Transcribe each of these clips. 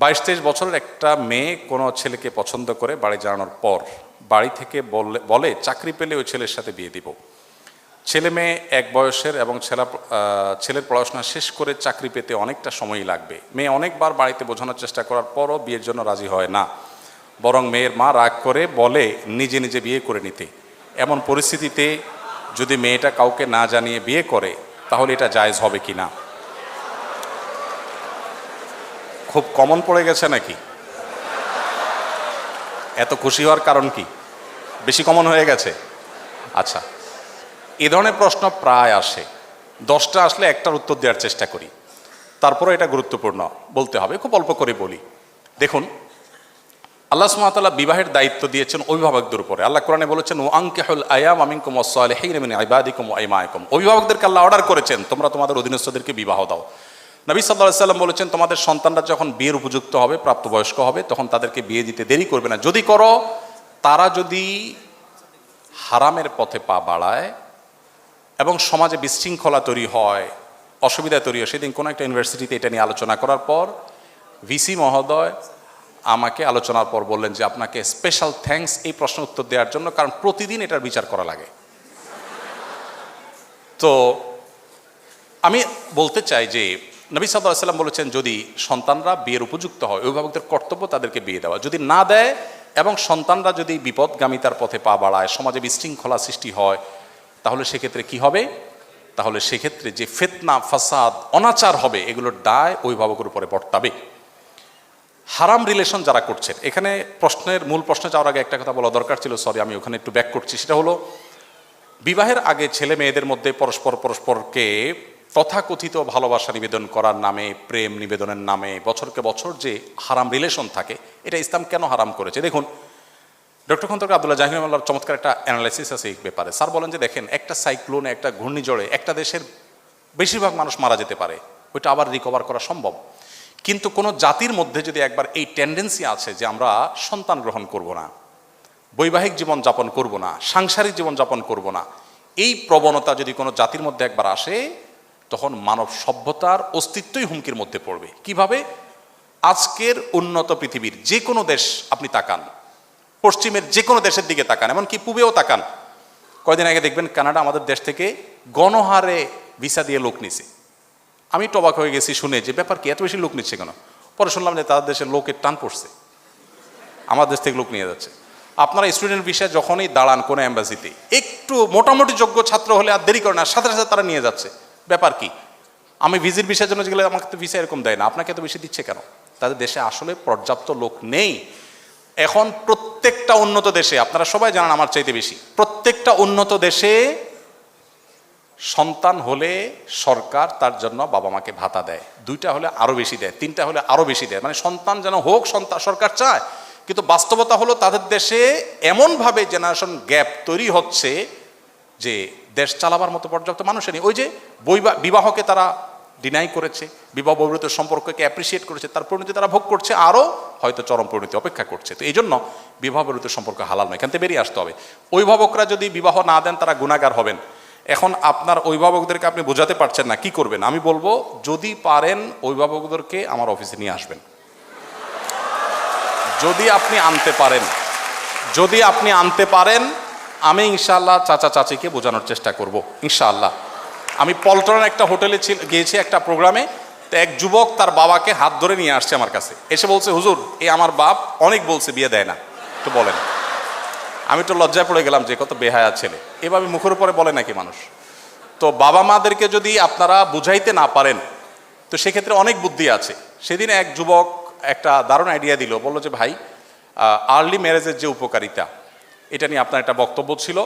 বাইশ তেইশ বছরের একটা মেয়ে কোনো ছেলেকে পছন্দ করে বাড়ি জানানোর পর বাড়ি থেকে বললে বলে, চাকরি পেলে ওই ছেলের সাথে বিয়ে দিব। ছেলে মেয়ে এক বয়সের এবং ছেলা ছেলের পড়াশোনা শেষ করে চাকরি পেতে অনেকটা সময়ই লাগবে। মেয়ে অনেকবার বাড়িতে বোঝানোর চেষ্টা করার পরও বিয়ের জন্য রাজি হয় না। বরং মেয়ের মা রাগ করে বলে, নিজে নিজে বিয়ে করে নিতে। এমন পরিস্থিতিতে যদি মেয়েটা কাউকে না জানিয়ে বিয়ে করে, তাহলে এটা জায়জ হবে কি না খুব কমন পড়ে গেছে নাকি? এত খুশি হওয়ার কারণ কি? বেশি কমন হয়ে গেছে? আচ্ছা এ ধরনের প্রশ্ন প্রায় আসে। দশটা আসলে একটার উত্তর দেওয়ার চেষ্টা করি। তারপরে এটা গুরুত্বপূর্ণ বলতে হবে, খুব অল্প করে বলি। দেখুন, আল্লাহ সুমাতাল্লাহ বিবাহের দায়িত্ব দিয়েছেন অভিভাবকদের উপরে। আল্লাহ কোরআনে বলেছেন ও আঙ্কেহুল আয়াম আমিনকুম ওসালেহিন আইবাদিকুম আইমায়কুম অভিভাবকদেরকে আল্লাহ অর্ডার করেছেন, তোমরা তোমাদের অধীনস্থদেরকে বিবাহ দাও। নবী সাল্লাহ সাল্লাম বলেছেন, তোমাদের সন্তানরা যখন বিয়ের উপযুক্ত হবে, প্রাপ্তবয়স্ক হবে, তখন তাদেরকে বিয়ে দিতে দেরি করবে না। যদি করো, তারা যদি হারামের পথে পা বাড়ায় এবং সমাজে বিশৃঙ্খলা তৈরি হয় অসুবিধা তৈরি হয়, সেদিন কোনো একটা ইউনিভার্সিটিতে এটা নিয়ে আলোচনা করার পর ভিসি মহোদয় আমাকে আলোচনার পর বললেন যে, আপনাকে স্পেশাল থ্যাঙ্কস এই প্রশ্ন উত্তর দেওয়ার জন্য, কারণ প্রতিদিন এটার বিচার করা লাগে। তো আমি বলতে চাই যে নবী সাল্লাহ সাল্লাম বলেছেন, যদি সন্তানরা বিয়ের উপযুক্ত হয়, অভিভাবকদের কর্তব্য তাদেরকে বিয়ে দেওয়া। যদি না দেয় এবং সন্তানরা যদি বিপদগামিতার পথে পা বাড়ায়, সমাজে বিশৃঙ্খলা সৃষ্টি হয়, তাহলে সেক্ষেত্রে কি হবে? তাহলে সেক্ষেত্রে যে ফেতনা, ফাসাদ, অনাচার হবে, এগুলোর দায় অভিভাবকের উপরে বর্তাবে। হারাম রিলেশন যারা করছেন, এখানে প্রশ্নের মূল প্রশ্নে যাওয়ার আগে একটা কথা বলা দরকার ছিল, সরি, আমি ওখানে একটু ব্যাক করছি, সেটা হলো, বিবাহের আগে ছেলে মেয়েদের মধ্যে পরস্পর, পরস্পরকে তথাকথিত ভালোবাসা নিবেদন করার নামে, প্রেম নিবেদনের নামে, বছরকে বছর যে হারাম রিলেশন থাকে, এটা ইসলাম কেন হারাম করেছে? দেখুন, ডক্টর খন্দকার আব্দুল্লাহ জাহির আল্লাহর চমৎকার একটা অ্যানালাইসিস আছে এই ব্যাপারে। স্যার বলেন যে, দেখেন, একটা সাইক্লোনে একটা ঘূর্ণিঝড়ে একটা দেশের বেশিরভাগ মানুষ মারা যেতে পারে। ওইটা আবার রিকভার করা সম্ভব। কিন্তু কোনো জাতির মধ্যে যদি একবার এই টেন্ডেন্সি আছে যে, আমরা সন্তান গ্রহণ করব না, বৈবাহিক জীবন যাপন করব না, সাংসারিক জীবন যাপন করব না, এই প্রবণতা যদি কোনো জাতির মধ্যে একবার আসে তখন মানব সভ্যতার অস্তিত্বই হুমকির মধ্যে পড়বে। কীভাবে? আজকের উন্নত পৃথিবীর যে কোনো দেশ আপনি তাকান। পশ্চিমের যে কোনো দেশের দিকে তাকান, এমনকি পূবেও তাকান। কয়দিন আগে দেখবেন কানাডা আমাদের দেশ থেকে গণহারে ভিসা দিয়ে লোক নিছে। আমি টবাক হয়ে গেছি শুনে যে ব্যাপার কি, এত বেশি লোক নিচ্ছে কেন? পরে শুনলাম যে তাদের দেশের লোকের টান পড়ছে। আমার দেশ থেকে লোক নিয়ে যাচ্ছে। আপনারা স্টুডেন্ট বিষয়ে যখনই দাঁড়ান কোনো অ্যাম্বাসিতে একটু মোটামুটি যোগ্য ছাত্র হলে আর দেরি করে না, সাথে সাথে তারা নিয়ে যাচ্ছে। ব্যাপার কি? আমি ভিজিট বিষয়ের জন্য গেলে আমাকে তো ভিসা এরকম দেয় না, আপনাকে এত বেশি দিচ্ছে কেন? তাদের দেশে আসলে পর্যাপ্ত লোক নেই। এখন প্রত্যেকটা উন্নত দেশে, আপনারা সবাই জানেন আমার চাইতে বেশি, প্রত্যেকটা উন্নত দেশে সন্তান হলে সরকার তার জন্য বাবা মাকে ভাতা দেয়। দুইটা হলে আরও বেশি দেয়, তিনটা হলে আরও বেশি দেয়। মানে সন্তান যেন হোক সন্তান সরকার চায়। কিন্তু বাস্তবতা হলো তাদের দেশে এমনভাবে জেনারেশন গ্যাপ তৈরি হচ্ছে যে দেশ চালাবার মতো পর্যাপ্ত মানুষের নেই। ওই যে বৈবা, বিবাহকে তারা ডিনাই করেছে, বিবাহ বহির্ভূত সম্পর্ককে অ্যাপ্রিসিয়েট করেছে, তার পরিণতি তারা ভোগ করছে, আরও হয়তো চরম পরিণতি অপেক্ষা করছে। তো এই জন্য বিবাহ বহির্ভূত সম্পর্ক হালাল নয়, এখান থেকে বেরিয়ে আসতে হবে। অভিভাবকরা যদি বিবাহ না দেন, তারা গুণাগার হবেন। এখন আপনার অভিভাবকদেরকে আপনি বোঝাতে পারছেন না, কি করবেন? আমি বলব, যদি পারেন, অভিভাবকদেরকে আমার অফিসে নিয়ে আসবেন। যদি আপনি আনতে পারেন, যদি আপনি আনতে পারেন আমি ইনশাআল্লাহ চাচা চাচিকে বোঝানোর চেষ্টা করব, ইনশাআল্লাহ। আমি পল্টন একটা হোটেলে গিয়েছি একটা প্রোগ্রামে, তো এক যুবক তার বাবাকে হাত ধরে নিয়ে আসছে আমার কাছে। এসে বলছে, হুজুর, এ আমার বাপ অনেক বলছে, বিয়ে দেয় না। একটু বলেন। আমি তো লজ্জায় পড়ে গেলাম যে কত বেহায়া ছেলে। এভাবে মুখের উপরে বলে নাকি মানুষ? তো বাবা মাদেরকে যদি আপনারা বুঝাইতে না পারেন, তো সেক্ষেত্রে অনেক বুদ্ধি আছে। সেদিন এক যুবক একটা দারুণ আইডিয়া দিল। বলল যে, ভাই আর্লি ম্যারেজের যে উপকারিতা এটা নিয়ে আপনার একটা বক্তব্য ছিল।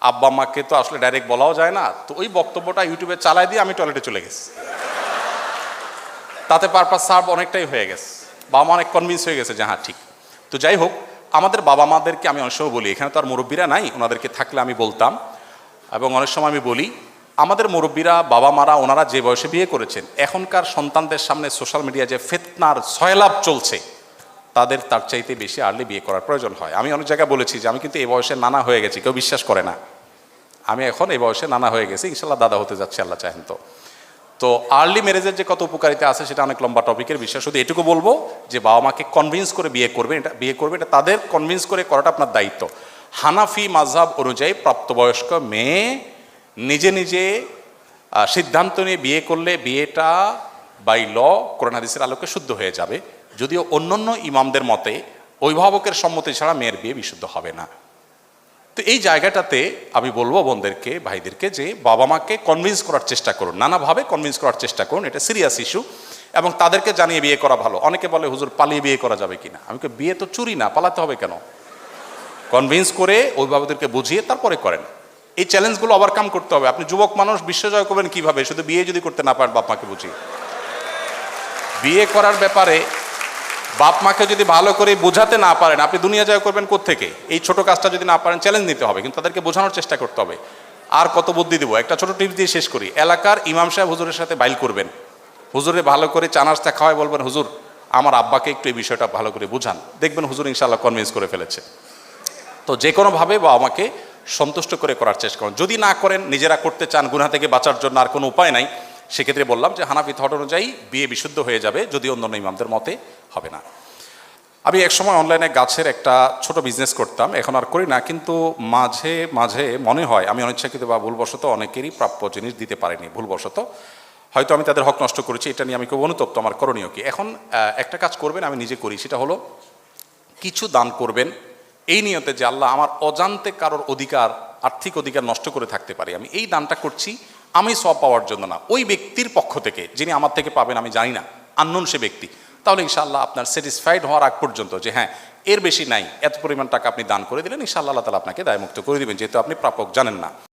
আব্বা মাকে তো আসলে ডাইরেক্ট বলাও যায় না। তো ওই বক্তব্যটা ইউটিউবে চালাই দিয়ে আমি টয়লেটে চলে গেছি। তাতে পারপাস সার্ভ অনেকটাই হয়ে গেছে। বাবা মা অনেক কনভিন্স হয়ে গেছে যে হ্যাঁ ঠিক। তো যাই হোক, আমাদের বাবা মাদেরকে আমি অনেক সময় বলি, এখানে তো আর মুরব্বীরা নাই, ওনাদেরকে থাকলে আমি বলতাম। এবং অনেক সময় আমি বলি, আমাদের মুরব্বীরা, বাবা মারা, ওনারা যে বয়সে বিয়ে করেছেন, এখনকার সন্তানদের সামনে সোশ্যাল মিডিয়া যে ফেতনার সয়লাভ চলছে তাদের তার চাইতে বেশি আর্লি বিয়ে করার প্রয়োজন হয়। আমি অনেক জায়গায় বলেছি যে আমি কিন্তু এই বয়সে নানা হয়ে গেছি, কেউ বিশ্বাস করে না। আমি এখন এই বয়সে নানা হয়ে গেছি, ইনশাল্লাহ দাদা হতে যাচ্ছে, আল্লাহ চাহেন তো। তো আর্লি ম্যারেজের যে কত উপকারিতা আছে সেটা অনেক লম্বা টপিকের বিষয়। শুধু এটুকু বলব যে বাবা মাকে কনভিন্স করে বিয়ে করবে, এটা বিয়ে করবে, এটা তাদের কনভিন্স করে করাটা আপনার দায়িত্ব। হানাফি মাঝহাব অনুযায়ী প্রাপ্তবয়স্ক মেয়ে নিজে নিজে সিদ্ধান্ত নিয়ে বিয়ে করলে বিয়েটা বাই ল কোরআন হাদিসের আলোকে শুদ্ধ হয়ে যাবে। যদিও অন্যান্য ইমামদের মতে, অভিভাবকের সম্মতি ছাড়া মেয়ের বিয়ে বিশুদ্ধ হবে না। তো এই জায়গাটাতে আমি বলব বোনদেরকে, ভাইদেরকে যে বাবা মাকে কনভিন্স করার চেষ্টা করুন, নানাভাবে কনভিন্স করার চেষ্টা করুন, এটা সিরিয়াস ইস্যু এবং তাদেরকে জানিয়ে বিয়ে করা ভালো। অনেকে বলে, হুজুর, পালিয়ে বিয়ে করা যাবে কিনা? আমি বিয়ে তো চুরি না, পালাতে হবে কেন? কনভিন্স করে অভিভাবকদেরকে বুঝিয়ে তারপরে করেন। এই চ্যালেঞ্জগুলো ওভারকাম করতে হবে। আপনি যুবক মানুষ, বিশ্বজয় করবেন কীভাবে? শুধু বিয়ে যদি করতে না পারেন, বাপ মাকে বুঝিয়ে। বিয়ে করার ব্যাপারে বাপ মাকে যদি ভালো করে বোঝাতে না পারেন, আপনি দুনিয়া জয় করবেন থেকে এই ছোট কাজটা যদি না পারেন চ্যালেঞ্জ নিতে হবে, কিন্তু তাদেরকে বোঝানোর চেষ্টা করতে হবে। আর কত বুদ্ধি দেবো? একটা ছোট টিপস দিয়ে শেষ করি। এলাকার ইমাম সাহেব হুজুরের সাথে বাইল করবেন। হুজুরে ভালো করে চানাচটা খাওয়ায় বলবেন, হুজুর, আমার আব্বাকে একটু এই বিষয়টা ভালো করে বুঝান। দেখবেন হুজুর ইনশাল্লাহ কনভিন্স করে ফেলেছে। তো যে কোনোভাবে বা আমাকে সন্তুষ্ট করে করার চেষ্টা করুন। যদি না করেন, নিজেরা করতে চান গুনা থেকে বাঁচার জন্য আর কোনো উপায় নাই। সেক্ষেত্রে বললাম যে হানাফি থট অনুযায়ী বিয়ে বিশুদ্ধ হয়ে যাবে, যদি অন্যান্য ইমামদের মতে হবে না। আমি একসময় অনলাইনে গাছের একটা ছোট বিজনেস করতাম, এখন আর করি না, কিন্তু মাঝে মাঝে মনে হয়, আমি অনিচ্ছাকৃত বা ভুলবশত অনেকেরই প্রাপ্য জিনিস দিতে পারিনি, ভুলবশত। হয়তো আমি তাদের হক নষ্ট করেছি, এটা নিয়ে আমি খুব অনুতপ্ত, আমার করণীয় কি? এখন একটা কাজ করবেন, আমি নিজে করি, সেটা হলো কিছু দান করবেন, এই নিয়তে যে আল্লাহ আমার অজান্তে কারোর অধিকার, আর্থিক অধিকার নষ্ট করে থাকতে পারি, আমি এই দানটা করছি আমি সব পাওয়ার জন্য না। ওই ব্যক্তির পক্ষ থেকে, যিনি আমার থেকে পাবেন, আমি জানি না। আননোন সে ব্যক্তি। তাহলে ইনশাল্লাহ আপনার স্যাটিসফাইড হওয়ার আগ পর্যন্ত যে হ্যাঁ এর বেশি নাই, এত পরিমাণ টাকা আপনি দান করে দিলেন, ইনশাআল্লাহ আল্লাহ তালা আপনাকে দায়মুক্ত করে দেবেন, যেহেতু আপনি প্রাপক জানেন না।